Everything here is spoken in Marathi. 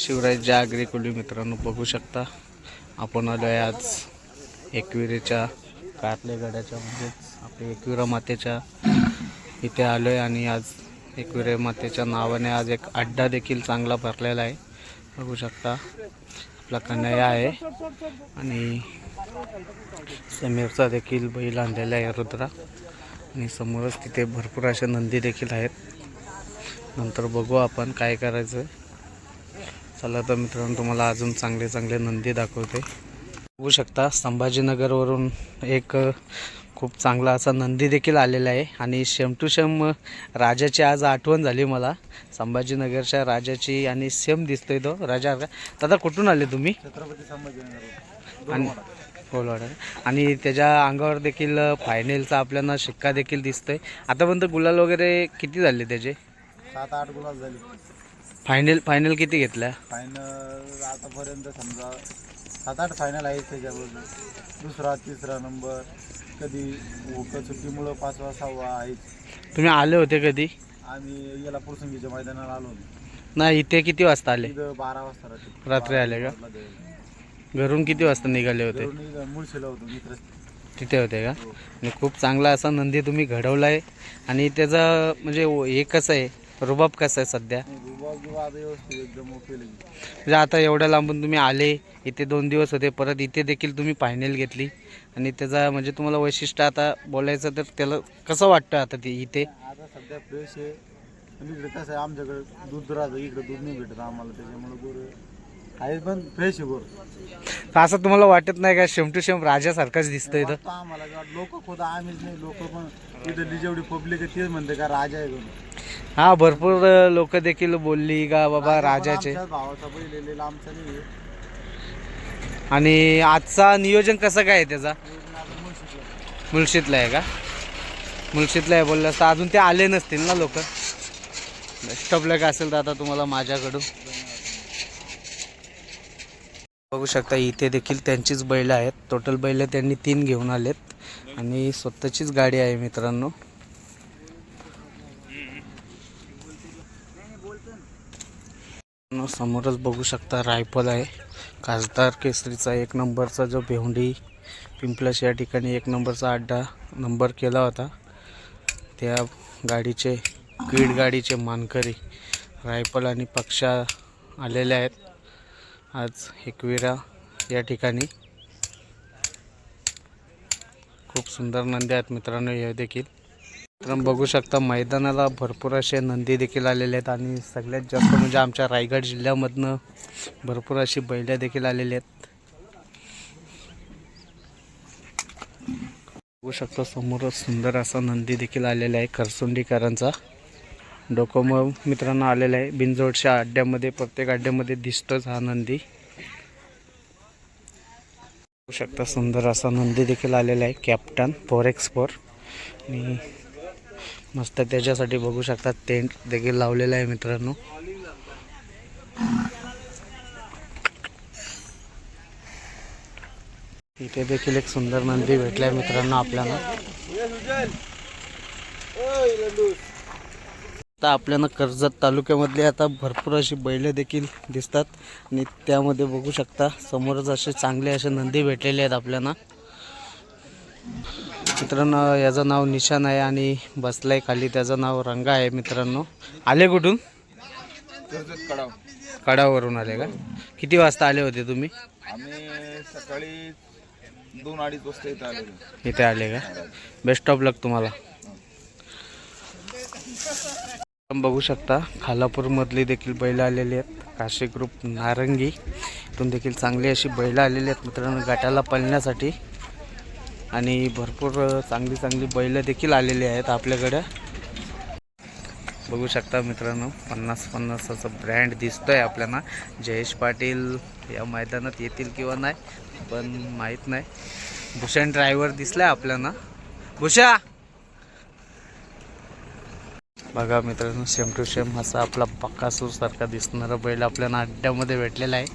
शिवराजच्या आगरी आग्री मित्रांनो बघू शकता. आपण आलो आहे आज एकविरेच्या कातले गडाच्या म्हणजेच आपल्या एकविरा मातेच्या इथे आलो आहे आणि आज एकविरे मातेच्या नावाने आज एक अड्डा देखील चांगला भरलेला आहे. बघू शकता. आपला कन्हैया आहे. आणि समीरचा देखील बैल आणलेला आहे रुद्रा. आणि समोरच तिथे भरपूर अशा नंदी देखील आहेत. नंतर बघू आपण काय करायचं चला तर मित्रांनो तुम्हाला अजून चांगले चांगले नंदी दाखवते. बघू शकता संभाजीनगरवरून एक खूप चांगला असा नंदी देखील आलेला आहे. आणि शेम टू शेम राजाची आज आठवण झाली मला. संभाजीनगरच्या राजाची आणि सेम दिसतोय तो राजा. दादा कुठून आले तुम्ही? छत्रपती संभाजीनगर आणि कोलवाडा आणि त्याच्या अंगावर देखील फायनलचा आपल्याला शिक्का देखील दिसतोय. आतापर्यंत गुलाल वगैरे किती झाले त्याचे? सात आठ गुलाब झाले. फायनल फायनल किती घेतल्या? फायनल आतापर्यंत समजा सात आठ फायनल आहेत त्याच्याबरोबर दुसरा तिसरा नंबर कधी ओक सुट्टीमुळं पाचवा सहावा आहेत. तुम्ही आले होते कधी? आम्ही याला पुरसंगीच्या मैदानाला आलो नाही इथे किती वाजता आले? बारा वाजता रात्री. रात्री आले का? घरून किती वाजता निघाले होते? मुळशीला होतो मित्र तिथे होते का? आणि खूप चांगला असा नंदी तुम्ही घडवला आहे आणि त्याचं म्हणजे हे कसं आहे? रुबाब कसं आहे सध्या? म्हणजे आता एवढ्या लांबून तुम्ही आले इथे दोन दिवस होते परत इथे देखील तुम्ही फायनल घेतली. आणि त्याचा म्हणजे तुम्हाला वैशिष्ट्य आता बोलायचं तर त्याला कसं वाटतं आता ते इथे? आता सध्या फ्रेश आहे. इकडे कसं आहे आमच्याकडे दूध राहतं इकडे दूध नाही भेटत आम्हाला त्याच्यामुळे गोर आहे पण फ्रेश आहे असं तुम्हाला वाटत नाही का शेम टू शेम राजासारखाच दिसतोय इथं वाटतं आम्हाला लोक खुद आम्हीच नाही लोक पण इथली जेवढी पब्लिक आहे तेच म्हणते का राजा आहे. हा भरपूर लोक देखील बोलली का बाबा राजाचे आमच्याच भावाचा बैल आमचा नाही आहे. आणि आजचा नियोजन कसं काय आहे त्याचा. मुळशीतला आहे का मुळशीतला आहे बोललं असतं अजून ते आले नसतील ना लोक ऑफ लक असेल तर आता तुम्हाला माझ्याकडून बघू शकता इथे देखील त्यांचीच बैलं आहेत. टोटल बैलं त्यांनी तीन घेऊन आलेत. आणि स्वतःचीच गाडी आहे मित्रांनो समोरच बघू शकता रायफल आहे. खासदार केसरीचा एक नंबरचा जो भेवंडी पिंपलस या ठिकाणी एक नंबरचा अड्डा नंबर केला होता. त्या गाडीचे कीड गाडीचे मानकरी रायफल आणि पक्षा आलेले आहेत. आज एकविरा या ठिकाणी. खूप सुंदर नंदी आहेत मित्रांनो हे देखील. मित्रांनो बघू शकता मैदानाला भरपूर असे नंदी देखील आलेले आहेत आणि सगळ्यात जास्त म्हणजे आमच्या रायगड जिल्ह्यामधनं भरपूर अशी बैल्या देखील आलेली आहेत. बघू शकता समोरच सुंदर असा नंदी देखील आलेला आहे करसुंडीकरांचा डोकोमो मित्रांनो आलेलं आहे. बिनजोडच्या अड्ड्यामध्ये प्रत्येक अड्ड्यामध्ये दिसतोच हा नंदी. बघू शकता सुंदर असा नंदी देखील आलेला आहे कॅप्टन फोर एक्स फोर. आणि मस्त त्याच्यासाठी बघू शकता टेंट देखील लावलेला आहे मित्रांनो. इथे देखील एक सुंदर नंदी भेटलाय मित्रांनो आपल्याला. आता आपल्याला कर्जत तालुक्यामधली आता भरपूर अशी बैलं देखील दिसतात. आणि त्यामध्ये बघू शकता समोरच असे चांगले असे नंदी भेटलेले आहेत आपल्याला. मित्रांनो याचं नाव निशान आहे आणि बसलाय खाली. त्याचं नाव रंगा आहे मित्रांनो. आले कुठून? कर्जत कडाव कडावरून आले का? किती वाजता आले होते तुम्ही? आम्ही सकाळी दोन अडीच वाजता इथं आलेलो. इथे आले का? बेस्ट ऑफ लक तुम्हाला. बघू शकता खालापूरमधली देखील बैलं आलेली आहेत. काशी ग्रुप नारंगी इथून देखील चांगली अशी बैलं आलेली आहेत मित्रांनो गटाला पळण्यासाठी. आणि भरपूर चांगली चांगली बैलं देखील आलेली आहेत आपल्याकडं. बघू शकता मित्रांनो पन्नास पन्नास असं ब्रँड आहे आपल्याला. जयेश पाटील या मैदानात येतील किंवा नाही पण माहीत नाही. भूषण ड्रायव्हर आहे आपल्याला. भूषा! बघा मित्रांनो सेम टू सेम असा आपला पक्कासूर सारखा दिसणारा बैल आपल्याला अड्ड्यामध्ये भेटलेला आहे.